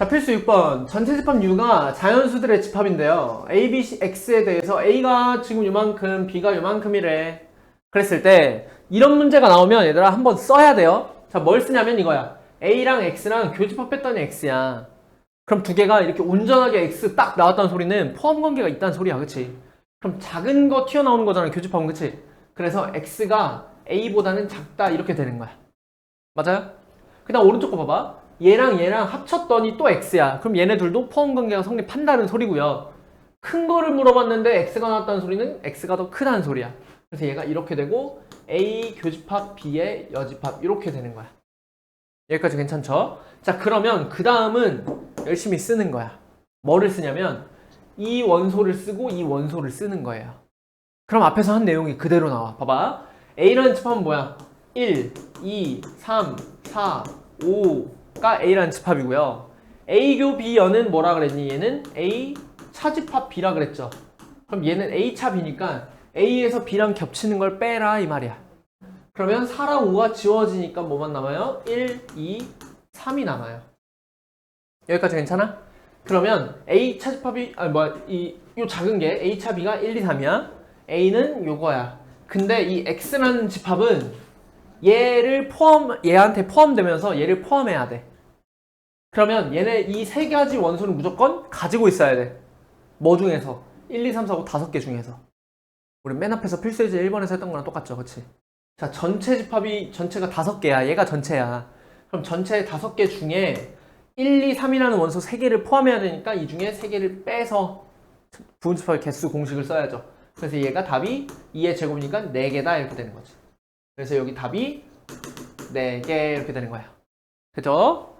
자, 필수 6번. 전체 집합 U가 자연수들의 집합인데요. A, B, C, X에 대해서 A가 지금 요만큼, B가 요만큼이래. 그랬을 때, 이런 문제가 나오면 얘들아 한번 써야 돼요. 자, 뭘 쓰냐면 이거야. A랑 X랑 교집합했더니 X야. 그럼 두 개가 이렇게 온전하게 X 딱 나왔다는 소리는 포함 관계가 있다는 소리야. 그치? 그럼 작은 거 튀어나오는 거잖아. 교집합은. 그치? 그래서 X가 A보다는 작다. 이렇게 되는 거야. 맞아요? 그 다음 오른쪽 거 봐봐. 얘랑 얘랑 합쳤더니 또 X야. 그럼 얘네 둘도 포함 관계가 성립한다는 소리고요. 큰 거를 물어봤는데 X가 나왔다는 소리는 X가 더 크다는 소리야. 그래서 얘가 이렇게 되고 A 교집합 B의 여집합 이렇게 되는 거야. 여기까지 괜찮죠? 자 그러면 그 다음은 열심히 쓰는 거야. 뭐를 쓰냐면 이 원소를 쓰고 이 원소를 쓰는 거예요. 그럼 앞에서 한 내용이 그대로 나와. 봐봐. A라는 집합은 뭐야? 1, 2, 3, 4, 5 가 A라는 집합이고요. A교 B연은 뭐라 그랬니? 얘는 A 차집합 B라 그랬죠. 그럼 얘는 A 차 B니까 A에서 B랑 겹치는 걸 빼라 이 말이야. 그러면 4랑 5가 지워지니까 뭐만 남아요? 1, 2, 3이 남아요. 여기까지 괜찮아? 그러면 A 차집합이 아니 뭐야 이 요 작은 게 A 차 B가 1, 2, 3이야. A는 요거야. 근데 이 X라는 집합은 얘를 포함 얘한테 포함되면서 얘를 포함해야 돼. 그러면 얘네 이 세 가지 원소는 무조건 가지고 있어야 돼. 뭐 중에서? 1, 2, 3, 4, 5, 5개 중에서. 우리 맨 앞에서 필수예제 1번에서 했던 거랑 똑같죠, 그치? 자, 전체 집합이 전체가 5개야. 얘가 전체야. 그럼 전체 5개 중에 1, 2, 3이라는 원소 3개를 포함해야 되니까 이 중에 3개를 빼서 부분 집합의 개수 공식을 써야죠. 그래서 얘가 답이 2의 제곱이니까 4개다 이렇게 되는 거지. 그래서 여기 답이 4개 이렇게 되는 거야. 그죠?